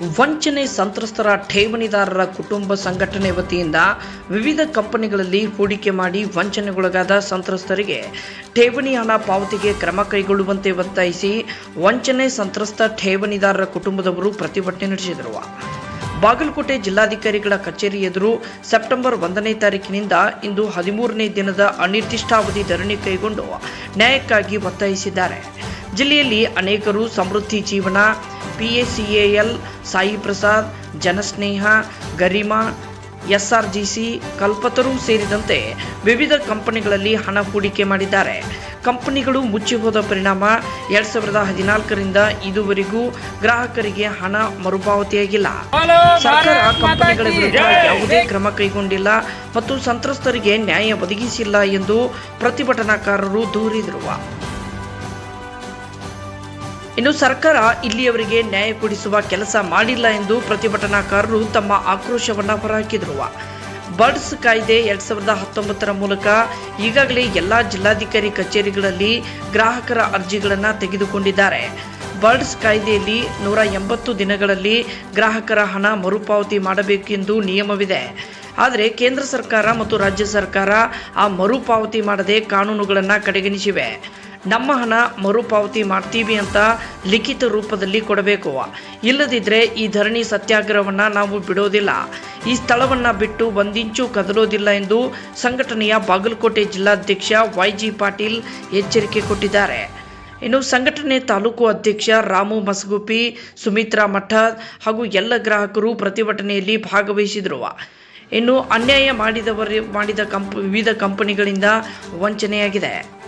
ವಂಚನೆ ಸಂತ್ರಸ್ತರ ಠೇವಣಿದಾರರ ಕುಟುಂಬ ಸಂಘಟನೆ ವತಿಯಿಂದ ವಿವಿಧ ಕಂಪನಿಗಳಲ್ಲಿ ಹೂಡಿಕೆ ಮಾಡಿ ವಂಚನೆಗೊಳಗಾದ ಸಂತ್ರಸ್ತರಿಗೆ ಠೇವಣಿ ಹಣ ಪಾವತಿಗೆ ಕ್ರಮ ಕೈಗೊಳ್ಳುವಂತೆ ಒತ್ತಾಯಿಸಿ ವಂಚನೆ ಸಂತ್ರಸ್ತ ಠೇವಣಿದಾರರ ಕುಟುಂಬದವರು ಪ್ರತಿಭಟನೆ ನಡೆಸಿದರು. ಬಾಗಲಕೋಟೆ ಜಿಲ್ಲಾಧಿಕಾರಿಗಳ ಕಚೇರಿ ಎದುರು ಸೆಪ್ಟೆಂಬರ್ ಒಂದನೇ ತಾರೀಕಿನಿಂದ ಇಂದು ಹದಿಮೂರನೇ ದಿನದ ಅನಿರ್ದಿಷ್ಟಾವಧಿ ಧರಣಿ ಕೈಗೊಂಡು ನ್ಯಾಯಕ್ಕಾಗಿ ಒತ್ತಾಯಿಸಿದ್ದಾರೆ. ಜಿಲ್ಲೆಯಲ್ಲಿ ಅನೇಕರು ಸಮೃದ್ಧಿ ಜೀವನ ಪಿಎಸಿಎಎಲ್ ಸಾಯಿ ಪ್ರಸಾದ್, ಜನಸ್ನೇಹ, ಗರಿಮಾ ಎಸ್ಆರ್ಜಿಸಿ ಕಲ್ಪತರು ಸೇರಿದಂತೆ ವಿವಿಧ ಕಂಪನಿಗಳಲ್ಲಿ ಹಣ ಹೂಡಿಕೆ ಮಾಡಿದ್ದಾರೆ. ಕಂಪನಿಗಳು ಮುಚ್ಚಿ ಹೋದ ಪರಿಣಾಮ ಎರಡ್ ಸಾವಿರದ ಹದಿನಾಲ್ಕರಿಂದ ಇದುವರೆಗೂ ಗ್ರಾಹಕರಿಗೆ ಹಣ ಮರುಪಾವತಿಯಾಗಿಲ್ಲ. ಸರ್ಕಾರ ಕಂಪನಿಗಳ ವಿರುದ್ಧ ಯಾವುದೇ ಕ್ರಮ ಕೈಗೊಂಡಿಲ್ಲ ಮತ್ತು ಸಂತ್ರಸ್ತರಿಗೆ ನ್ಯಾಯ ಒದಗಿಸಿಲ್ಲ ಎಂದು ಪ್ರತಿಭಟನಾಕಾರರು ದೂರಿದರು. ಇನ್ನು ಸರ್ಕಾರ ಇಲ್ಲಿಯವರೆಗೆ ನ್ಯಾಯ ಕೊಡಿಸುವ ಕೆಲಸ ಮಾಡಿಲ್ಲ ಎಂದು ಪ್ರತಿಭಟನಾಕಾರರು ತಮ್ಮ ಆಕ್ರೋಶವನ್ನು ಹೊರಹಾಕಿದರು. ಬರ್ಡ್ಸ್ ಕಾಯ್ದೆ ಎರಡ್ ಸಾವಿರದ ಹತ್ತೊಂಬತ್ತರ ಮೂಲಕ ಈಗಾಗಲೇ ಎಲ್ಲಾ ಜಿಲ್ಲಾಧಿಕಾರಿ ಕಚೇರಿಗಳಲ್ಲಿ ಗ್ರಾಹಕರ ಅರ್ಜಿಗಳನ್ನು ತೆಗೆದುಕೊಂಡಿದ್ದಾರೆ. ಬರ್ಡ್ಸ್ ಕಾಯ್ದೆಯಲ್ಲಿ ನೂರ ಎಂಬತ್ತು ದಿನಗಳಲ್ಲಿ ಗ್ರಾಹಕರ ಹಣ ಮರುಪಾವತಿ ಮಾಡಬೇಕೆಂದು ನಿಯಮವಿದೆ. ಆದರೆ ಕೇಂದ್ರ ಸರ್ಕಾರ ಮತ್ತು ರಾಜ್ಯ ಸರ್ಕಾರ ಆ ಮರುಪಾವತಿ ಮಾಡದೆ ಕಾನೂನುಗಳನ್ನು ಕಡೆಗಣಿಸಿವೆ. ನಮ್ಮ ಹಣ ಮರುಪಾವತಿ ಮಾಡ್ತೀವಿ ಅಂತ ಲಿಖಿತ ರೂಪದಲ್ಲಿ ಕೊಡಬೇಕು. ಇಲ್ಲದಿದ್ದರೆ ಈ ಧರಣಿ ಸತ್ಯಾಗ್ರಹವನ್ನು ನಾವು ಬಿಡೋದಿಲ್ಲ. ಈ ಸ್ಥಳವನ್ನು ಬಿಟ್ಟು ಒಂದಿಂಚು ಕದಲೋದಿಲ್ಲ ಎಂದು ಸಂಘಟನೆಯ ಬಾಗಲಕೋಟೆ ಜಿಲ್ಲಾಧ್ಯಕ್ಷ ವೈ ಜಿ ಪಾಟೀಲ್ ಎಚ್ಚರಿಕೆ ಕೊಟ್ಟಿದ್ದಾರೆ. ಇನ್ನು ಸಂಘಟನೆ ತಾಲೂಕು ಅಧ್ಯಕ್ಷ ರಾಮು ಮಸಗುಪಿ, ಸುಮಿತ್ರಾ ಮಠ ಹಾಗೂ ಎಲ್ಲ ಗ್ರಾಹಕರು ಪ್ರತಿಭಟನೆಯಲ್ಲಿ ಭಾಗವಹಿಸಿದರು. ಇನ್ನು ಅನ್ಯಾಯ ಮಾಡಿದವರು, ಮಾಡಿದ ಕಂಪ್, ವಿವಿಧ ಕಂಪನಿಗಳಿಂದ ವಂಚನೆಯಾಗಿದೆ.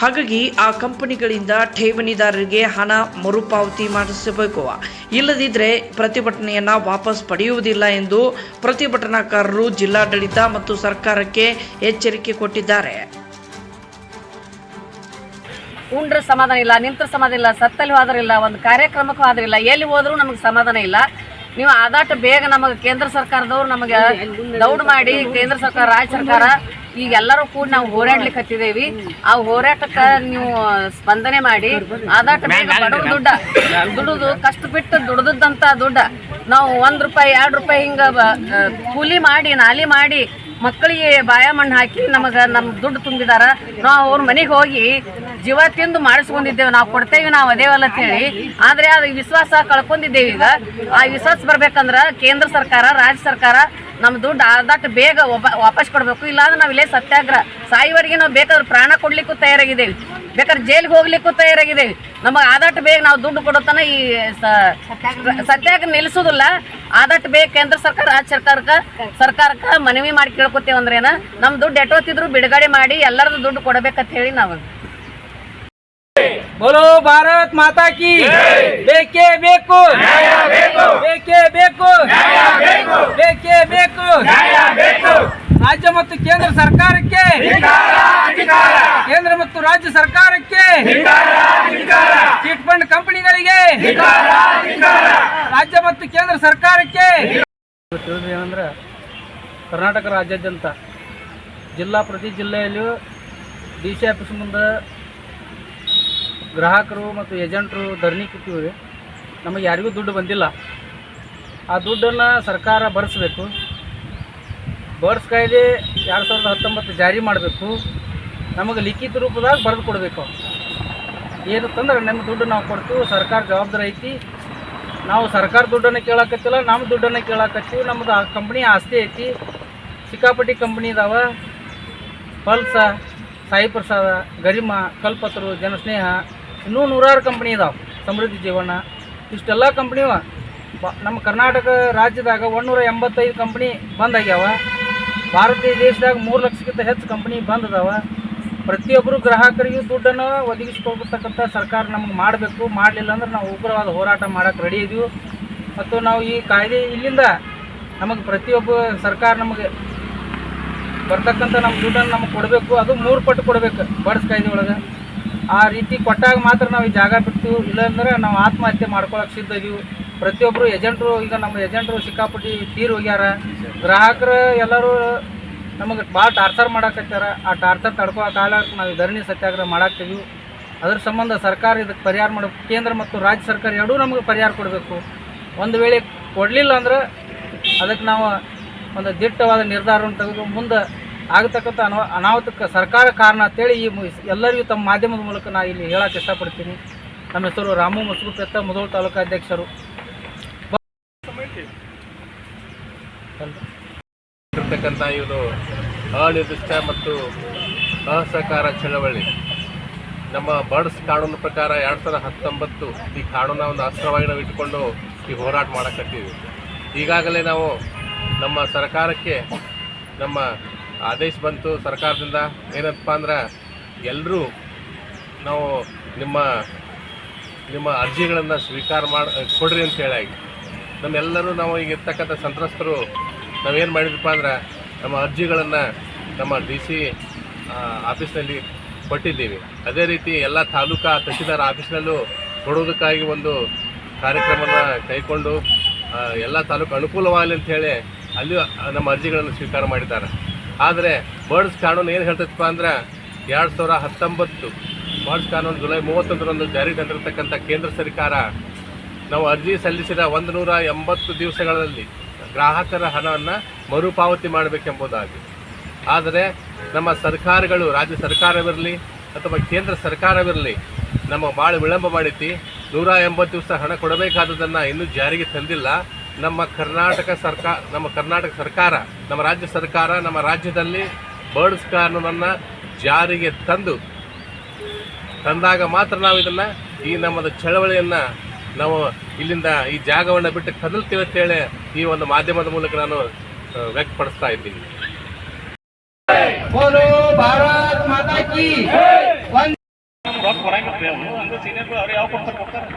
ಹಾಗಾಗಿ ಆ ಕಂಪನಿಗಳಿಂದ ಠೇವಣಿದಾರರಿಗೆ ಹಣ ಮರುಪಾವತಿ ಮಾಡಿಸಬೇಕು. ಇಲ್ಲದಿದ್ದರೆ ಪ್ರತಿಭಟನೆಯನ್ನ ವಾಪಸ್ ಪಡೆಯುವುದಿಲ್ಲ ಎಂದು ಪ್ರತಿಭಟನಾಕಾರರು ಜಿಲ್ಲಾಡಳಿತ ಮತ್ತು ಸರ್ಕಾರಕ್ಕೆ ಎಚ್ಚರಿಕೆ ಕೊಟ್ಟಿದ್ದಾರೆ. ಉಂಡ್ರ ಸಮಾಧಾನ ಇಲ್ಲ ನಿಂತ್ರ ಸಮಾಧಾನ ಇಲ್ಲ ಸತ್ತಲ್ಲಿ ಹೋದ್ರಿಲ್ಲ ಒಂದು ಕಾರ್ಯಕ್ರಮಕ್ಕೂ ಆದ್ರಿಲ್ಲ ಎಲ್ಲಿ ಹೋದ್ರು ನಮಗೆ ಸಮಾಧಾನ ಇಲ್ಲ. ನೀವು ಆದಾಟ ಬೇಗ ನಮಗೆ ಕೇಂದ್ರ ಸರ್ಕಾರದವ್ರು ನಮಗೆ ದೌಡ್ ಮಾಡಿ ಕೇಂದ್ರ ಸರ್ಕಾರ ರಾಜ್ಯ ಸರ್ಕಾರ ಈಗ ಎಲ್ಲರೂ ಕೂಡ ನಾವು ಹೋರಾಡ್ಲಿಕ್ಕೆ ಹತ್ತಿದೇವಿ. ಆ ಹೋರಾಟಕ್ಕೆ ನೀವು ಸ್ಪಂದನೆ ಮಾಡಿ ಆದಷ್ಟು ಬೇಗ ಬಡವ್ರ ದುಡ್ಡ. ದುಡುದು ಕಷ್ಟ ಬಿಟ್ಟು ದುಡ್ದದ್ದಂತ ದುಡ್ಡ. ನಾವು ಒಂದ್ ರೂಪಾಯಿ ಎರಡು ರೂಪಾಯಿ ಹಿಂಗ ಕೂಲಿ ಮಾಡಿ ನಾಲಿ ಮಾಡಿ ಮಕ್ಕಳಿಗೆ ಬಾಯ ಮಣ್ಣು ಹಾಕಿ ನಮಗೆ ನಮ್ಮ ದುಡ್ಡು ತುಂಬಿದಾರ. ನಾವು ಅವ್ರ ಮನೆಗೆ ಹೋಗಿ ಜೀವ ತಿಂದು ಮಾಡಿಸ್ಕೊಂಡಿದ್ದೇವೆ. ನಾವು ಕೊಡ್ತೇವೆ ನಾವು ಅದೇವಲ್ಲ ಅಂತ ಹೇಳಿ. ಆದ್ರೆ ಅದು ವಿಶ್ವಾಸ ಕಳ್ಕೊಂಡಿದ್ದೇವೆ ಈಗ. ಆ ವಿಶ್ವಾಸ ಬರ್ಬೇಕಂದ್ರ ಕೇಂದ್ರ ಸರ್ಕಾರ ರಾಜ್ಯ ಸರ್ಕಾರ ನಮ್ಮ ದುಡ್ಡು ಆದಷ್ಟು ಬೇಗ ವಾಪಸ್ ಕೊಡಬೇಕು. ಇಲ್ಲಾಂದ್ರೆ ನಾವು ಇಲ್ಲೇ ಸತ್ಯಾಗ್ರಹ. ಸಾಯುವರೆಗೆ ನಾವು ಬೇಕಾದ್ರೆ ಪ್ರಾಣ ಕೊಡ್ಲಿಕ್ಕೂ ತಯಾರಾಗಿದ್ದೇವೆ. ಬೇಕಾದ್ರೆ ಜೈಲಿಗೆ ಹೋಗ್ಲಿಕ್ಕೂ ತಯಾರಾಗಿದ್ದೇವೆ. ನಮಗೆ ಆದಷ್ಟು ಬೇಗ ನಾವು ದುಡ್ಡು ಕೊಡೋತನ ಈ ಸತ್ಯಾಗ್ರಹ. ನಿಲ್ಲಿಸೋದಿಲ್ಲ ಆದಷ್ಟು ಬೇಗ ಕೇಂದ್ರ ಸರ್ಕಾರ ರಾಜ್ಯ ಸರ್ಕಾರಕ್ಕೆ ಸರ್ಕಾರಕ್ಕೆ ಮನವಿ ಮಾಡಿ ಕೇಳ್ಕೊತೇವೆ ಅಂದ್ರೇನ ನಮ್ಮ ದುಡ್ಡು ಎಟ್ಟೋತಿದ್ರು ಬಿಡುಗಡೆ ಮಾಡಿ ಎಲ್ಲರದ್ದು ದುಡ್ಡು ಕೊಡಬೇಕಂತ ಹೇಳಿ ನಾವು ಬೋಲೋ ಭಾರತ್ ಮಾತಾಕಿ ಬೇಕೇ ಬೇಕು ಬೇಕೇ ಬೇಕು ಬೇಕೇ ಬೇಕು ರಾಜ್ಯ ಮತ್ತು ಕೇಂದ್ರ ಸರ್ಕಾರಕ್ಕೆ. ಕೇಂದ್ರ ಮತ್ತು ರಾಜ್ಯ ಸರ್ಕಾರಕ್ಕೆ. ಚಿಟ್ ಫಂಡ್ ಕಂಪನಿಗಳಿಗೆ. ರಾಜ್ಯ ಮತ್ತು ಕೇಂದ್ರ ಸರ್ಕಾರಕ್ಕೆ. ಏನಂದ್ರೆ ಕರ್ನಾಟಕ ರಾಜ್ಯಾದ್ಯಂತ ಜಿಲ್ಲಾ ಪ್ರತಿ ಜಿಲ್ಲೆಯಲ್ಲೂ ಡಿ ಸಿ ಆಫೀಸ್ ಮುಂದೆ ಗ್ರಾಹಕರು ಮತ್ತು ಏಜೆಂಟ್ರು ಧರಣಿ ಕೂತೀವಿ ನಮಗೆ ಯಾರಿಗೂ ದುಡ್ಡು ಬಂದಿಲ್ಲ. ಆ ದುಡ್ಡನ್ನು ಸರ್ಕಾರ ಭರಿಸ್ಬೇಕು ಬರ್ಸ್ ಕಾಯ್ದೆ ಎರಡು ಸಾವಿರದ ಹತ್ತೊಂಬತ್ತು ಜಾರಿ ಮಾಡಬೇಕು. ನಮಗೆ ಲಿಖಿತ ರೂಪದಾಗ ಬರೆದು ಕೊಡಬೇಕು. ಏನು ತಂದ್ರೆ? ನಮ್ಮ ದುಡ್ಡು ನಾವು ಕೊಡ್ತೀವಿ, ಸರ್ಕಾರ ಜವಾಬ್ದಾರಿ ಐತಿ. ನಾವು ಸರ್ಕಾರ ದುಡ್ಡನ್ನು ಕೇಳಾಕತ್ತಿಲ್ಲ, ನಮ್ಮ ದುಡ್ಡನ್ನು ಕೇಳಾಕತ್ತೀವಿ. ನಮ್ಮದು ಆ ಕಂಪ್ನಿ ಆಸ್ತಿ ಐತಿ. ಸಿಕ್ಕಾಪಟ್ಟಿ ಕಂಪ್ನಿ ಇದಾವೆ ಪಲ್ಸ, ಸಾಯಿ ಪ್ರಸಾದ, ಗರಿಮ, ಕಲ್ಪತರು, ಜನಸ್ನೇಹ ಇನ್ನೂ ನೂರಾರು ಕಂಪ್ನಿ ಇದಾವೆ. ಸಮೃದ್ಧಿ ಜೀವನ. ಇಷ್ಟೆಲ್ಲ ಕಂಪ್ನಿವ ಬ, ನಮ್ಮ ಕರ್ನಾಟಕ ರಾಜ್ಯದಾಗ ಒಂದೂರ ಎಂಬತ್ತೈದು ಕಂಪ್ನಿ ಬಂದಾಗ್ಯಾವ ಭಾರತೀಯ ದೇಶದಾಗ ಮೂರು ಲಕ್ಷಕ್ಕಿಂತ ಹೆಚ್ಚು ಕಂಪ್ನಿ ಬಂದ್ ಅದಾವ. ಪ್ರತಿಯೊಬ್ಬರು ಗ್ರಾಹಕರಿಗೂ ದುಡ್ಡನ್ನು ಒದಗಿಸ್ಕೊಳ್ತಕ್ಕಂಥ ಸರ್ಕಾರ ನಮ್ಗೆ ಮಾಡಬೇಕು. ಮಾಡಲಿಲ್ಲ ಅಂದ್ರೆ ನಾವು ಉಗ್ರವಾದ ಹೋರಾಟ ಮಾಡೋಕ್ಕೆ ರೆಡಿ ಇದೀವಿ. ಮತ್ತು ನಾವು ಈ ಕಾಯ್ದೆ ಇಲ್ಲಿಂದ ನಮಗೆ ಪ್ರತಿಯೊಬ್ಬ ಸರ್ಕಾರ ನಮಗೆ ಬರ್ತಕ್ಕಂಥ ನಮ್ಮ ದುಡ್ಡನ್ನು ನಮಗೆ ಕೊಡಬೇಕು. ಅದು ಮೂರು ಪಟ್ಟು ಕೊಡಬೇಕು ಬಡ್ಸ್ ಕಾಯ್ದೆ ಒಳಗೆ. ಆ ರೀತಿ ಕೊಟ್ಟಾಗ ಮಾತ್ರ ನಾವು ಈ ಜಾಗ ಬಿಡ್ತೀವಿ. ಇಲ್ಲಾಂದ್ರೆ ನಾವು ಆತ್ಮಹತ್ಯೆ ಮಾಡ್ಕೊಳಕ್ಕೆ ಸಿದ್ಧ ಇದೀವಿ. ಪ್ರತಿಯೊಬ್ಬರು ಏಜೆಂಟ್ರು, ಈಗ ನಮ್ಮ ಏಜೆಂಟ್ರು ಸಿಕ್ಕಾಪಟ್ಟಿ ತೀರ್ ಹೋಗ್ಯಾರ. ಗ್ರಾಹಕರು ಎಲ್ಲರೂ ನಮಗೆ ಭಾಳ ಟಾರ್ಚರ್ ಮಾಡಾಕತ್ತಾರ ಆ ಟಾರ್ಚರ್ ತಡ್ಕೊಳಕ್ಕೆ ನಾವು ಈ ಧರಣಿ ಸತ್ಯಾಗ್ರಹ ಮಾಡಾಕ್ತೀವಿ. ಅದ್ರ ಸಂಬಂಧ ಸರ್ಕಾರ ಇದಕ್ಕೆ ಪರಿಹಾರ ಮಾಡಬೇಕು ಕೇಂದ್ರ ಮತ್ತು ರಾಜ್ಯ ಸರ್ಕಾರ ಎರಡೂ ನಮಗೆ ಪರಿಹಾರ ಕೊಡಬೇಕು. ಒಂದು ವೇಳೆ ಕೊಡಲಿಲ್ಲ ಅಂದ್ರೆ ಅದಕ್ಕೆ ನಾವು ಒಂದು ದಿಟ್ಟವಾದ ನಿರ್ಧಾರವನ್ನು ತೆಗೆದು ಮುಂದೆ ಆಗತಕ್ಕಂಥ ಅನಾ ಅನಾಹುತಕ್ಕೆ ಸರ್ಕಾರ ಕಾರಣ ಅಂತೇಳಿ ಈ ಎಲ್ಲರಿಗೂ ತಮ್ಮ ಮಾಧ್ಯಮದ ಮೂಲಕ ನಾನು ಇಲ್ಲಿ ಹೇಳಕ್ಕೆ ಇಷ್ಟಪಡ್ತೀನಿ. ನಮ್ಮ ಹೆಸರು ರಾಮು ಮಸಗುಪೆತ್ತ ಮುದೋಳ ತಾಲೂಕು ಅಧ್ಯಕ್ಷರು. ಇರ್ತಕ್ಕಂಥ ಇದು ಅನಿರ್ದಿಷ್ಟ ಮತ್ತು ಅಸಹಕಾರ ಚಳವಳಿ. ನಮ್ಮ ಬರ್ಡ್ಸ್ ಕಾನೂನು ಪ್ರಕಾರ ಎರಡು ಸಾವಿರದ ಹತ್ತೊಂಬತ್ತು ಈ ಕಾನೂನ ಒಂದು ಅಸ್ತ್ರವಾಗಿ ನಾವು ಇಟ್ಕೊಂಡು ಈ ಹೋರಾಟ ಮಾಡಕತ್ತೀವಿ. ಈಗಾಗಲೇ ನಾವು ನಮ್ಮ ಸರ್ಕಾರಕ್ಕೆ ನಮ್ಮ ಆದೇಶ ಬಂತು ಸರ್ಕಾರದಿಂದ ಏನಪ್ಪ ಅಂದ್ರೆ ಎಲ್ಲರೂ ನಾವು ನಿಮ್ಮ ನಿಮ್ಮ ಅರ್ಜಿಗಳನ್ನು ಸ್ವೀಕಾರ ಮಾಡಿ ಕೊಡ್ರಿ ಅಂತ ಹೇಳಾಗಿ ನಮ್ಮೆಲ್ಲರೂ ನಾವು ಈಗ ಇರ್ತಕ್ಕಂಥ ಸಂತ್ರಸ್ತರು ನಾವೇನು ಮಾಡಿದ್ರಪ್ಪ ಅಂದ್ರೆ ನಮ್ಮ ಅರ್ಜಿಗಳನ್ನು ನಮ್ಮ ಡಿ ಸಿ ಆಫೀಸ್ನಲ್ಲಿ ಕೊಟ್ಟಿದ್ದೀವಿ. ಅದೇ ರೀತಿ ಎಲ್ಲ ತಾಲೂಕಾ ತಹಶೀಲ್ದಾರ್ ಆಫೀಸ್ನಲ್ಲೂ ಕೊಡೋದಕ್ಕಾಗಿ ಒಂದು ಕಾರ್ಯಕ್ರಮನ ಕೈಕೊಂಡು ಎಲ್ಲ ತಾಲೂಕು ಅನುಕೂಲವಾಗಲಿ ಅಂತ ಹೇಳಿ ಅಲ್ಲಿ ನಮ್ಮ ಅರ್ಜಿಗಳನ್ನು ಸ್ವೀಕಾರ ಮಾಡಿದ್ದಾರೆ. ಆದರೆ ಬರ್ಡ್ಸ್ ಕಾನೂನು ಏನು ಹೇಳ್ತೈತಪ್ಪ ಅಂದ್ರೆ ಎರಡು ಸಾವಿರ ಹತ್ತೊಂಬತ್ತು ಬರ್ಡ್ಸ್ ಕಾನೂನು ಜುಲೈ ಮೂವತ್ತೊಂದರಂದು ಜಾರಿ ತಂದಿರತಕ್ಕಂಥ ಕೇಂದ್ರ ಸರ್ಕಾರ ನಾವು ಅರ್ಜಿ ಸಲ್ಲಿಸಿದ ಒಂದು ನೂರ ಎಂಬತ್ತು ದಿವಸಗಳಲ್ಲಿ ಗ್ರಾಹಕರ ಹಣವನ್ನು ಮರುಪಾವತಿ ಮಾಡಬೇಕೆಂಬುದಾಗಿ. ಆದರೆ ನಮ್ಮ ಸರ್ಕಾರಗಳು, ರಾಜ್ಯ ಸರ್ಕಾರವಿರಲಿ ಅಥವಾ ಕೇಂದ್ರ ಸರ್ಕಾರವಿರಲಿ ನಮ್ಮ ಭಾಳ ವಿಳಂಬ ಮಾಡಿತಿ ನೂರ ಎಂಬತ್ತು ದಿವಸ ಹಣ ಕೊಡಬೇಕಾದದನ್ನು ಇನ್ನೂ ಜಾರಿಗೆ ತಂದಿಲ್ಲ. ನಮ್ಮ ಕರ್ನಾಟಕ ಸರ್ಕಾರ ನಮ್ಮ ಕರ್ನಾಟಕ ಸರ್ಕಾರ ನಮ್ಮ ರಾಜ್ಯ ಸರ್ಕಾರ ನಮ್ಮ ರಾಜ್ಯದಲ್ಲಿ ಬರ್ಡ್ಸ್ ಕಾನೂನನ್ನು ಜಾರಿಗೆ ತಂದು ತಂದಾಗ ಮಾತ್ರ ನಾವು ಇದನ್ನು ಈ ನಮ್ಮದು ಚಳವಳಿಯನ್ನು ನಾವು ಇಲ್ಲಿಂದ ಈ ಜಾಗವನ್ನು ಬಿಟ್ಟು ಕದಲ್ತೀವಿ ಅಂತೇಳಿ ಈ ಒಂದು ಮಾಧ್ಯಮದ ಮೂಲಕ ನಾನು ವ್ಯಕ್ತಪಡಿಸ್ತಾ ಇದ್ದೀನಿ. ರೊಕ್ಕ ಬರಂಗಿಲ್ರಿ ಅವ್ರು ಅಂದ್ರೆ ಸೀನಿಯರ್ ಅವ್ರು ಯಾವ ಕೊಡ್ತಾರೆ ಕೊಡ್ತಾರೆ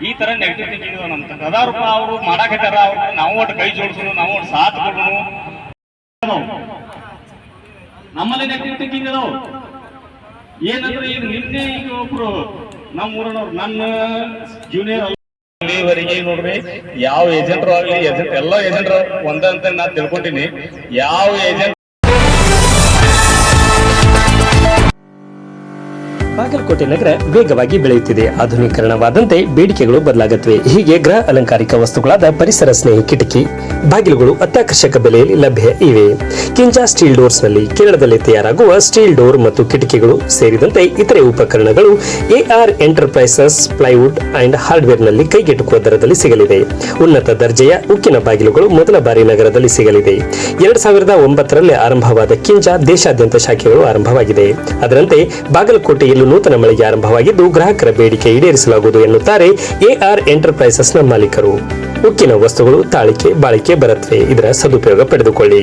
ಈ ತರ ನೆಗೆಟಿವ್ ಥಿಂಕಿಂಗ್ ನಮ್ಮ ಅದಾರಪ್ಪ ಅವರು ಮಾಡಾಕತ್ತಾರ ಅವ್ರು ನಾವು ಒಟ್ಟು ಕೈ ಜೋಡಿಸೋದು ನಾವು ಒಟ್ಟು ಸಾಥ್ ಕೊಡೋನು ನಮ್ಮಲ್ಲಿ ನೆಗೆಟಿವ್ ಥಿಂಕಿಂಗ್ ಅದಾವ ಏನಂದ್ರೆ ಈಗ ನಿನ್ನೆ ಈಗ ಒಬ್ರು ನಮ್ಮ ಊರನವ್ರು ನನ್ನ ಜೂನಿಯರ್ ಇಲ್ಲಿವರೆಗೆ ನೋಡ್ರಿ ಯಾವ ಏಜೆಂಟ್ರು ಆಗ್ಲಿ ಏಜೆಂಟ್ ಎಲ್ಲ ಏಜೆಂಟ್ರು ಒಂದಂತ ನಾ ತಿಳ್ಕೊಂಡಿನಿ ಯಾವ ಏಜೆಂಟ್ ಬಾಗಲಕೋಟೆ ನಗರ ವೇಗವಾಗಿ ಬೆಳೆಯುತ್ತಿದೆ. ಆಧುನೀಕರಣವಾದಂತೆ ಬೇಡಿಕೆಗಳು ಬದಲಾಗುತ್ತವೆ ಹೀಗೆ ಗೃಹ ಅಲಂಕಾರಿಕ ವಸ್ತುಗಳಾದ ಪರಿಸರ ಸ್ನೇಹಿ ಕಿಟಕಿ, ಬಾಗಿಲುಗಳು ಅತ್ಯಾಕರ್ಷಕ ಬೆಲೆಯಲ್ಲಿ ಲಭ್ಯ ಇವೆ. ಕಿಂಜಾ ಸ್ಟೀಲ್ ಡೋರ್ಸ್ನಲ್ಲಿ ಕೇರಳದಲ್ಲಿ ತಯಾರಾಗುವ ಸ್ಟೀಲ್ ಡೋರ್ ಮತ್ತು ಕಿಟಕಿಗಳು ಸೇರಿದಂತೆ ಇತರೆ ಉಪಕರಣಗಳು ಎಆರ್ ಎಂಟರ್ಪ್ರೈಸಸ್, ಪ್ಲೈವುಡ್ ಅಂಡ್ ಹಾರ್ಡ್ವೇರ್ನಲ್ಲಿ ಕೈಗೆಟುಕುವ ದರದಲ್ಲಿ ಸಿಗಲಿದೆ. ಉನ್ನತ ದರ್ಜೆಯ ಉಕ್ಕಿನ ಬಾಗಿಲುಗಳು ಮೊದಲ ಬಾರಿ ನಗರದಲ್ಲಿ ಸಿಗಲಿದೆ. ಎರಡ್ ಸಾವಿರದ ಒಂಬತ್ತರಲ್ಲಿ ಆರಂಭವಾದ ಕಿಂಜಾ ದೇಶಾದ್ಯಂತ ಶಾಖೆಗಳು ಆರಂಭವಾಗಿದೆ. ಅದರಂತೆ ಬಾಗಲಕೋಟೆಯಲ್ಲೂ ನೂತನ ಮಳಿಗೆ ಆರಂಭವಾಗಿದ್ದು ಗ್ರಾಹಕರ ಬೇಡಿಕೆ ಈಡೇರಿಸಲಾಗುವುದು ಎನ್ನುತ್ತಾರೆ ಎಆರ್ ಎಂಟರ್ಪ್ರೈಸಸ್ನ ಮಾಲೀಕರು. ಉಕ್ಕಿನ ವಸ್ತುಗಳು ತಾಳಿಕೆ, ಬಾಳಿಕೆ ಬರುತ್ತವೆ. ಇದರ ಸದುಪಯೋಗ ಪಡೆದುಕೊಳ್ಳಿ.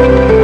Thank you.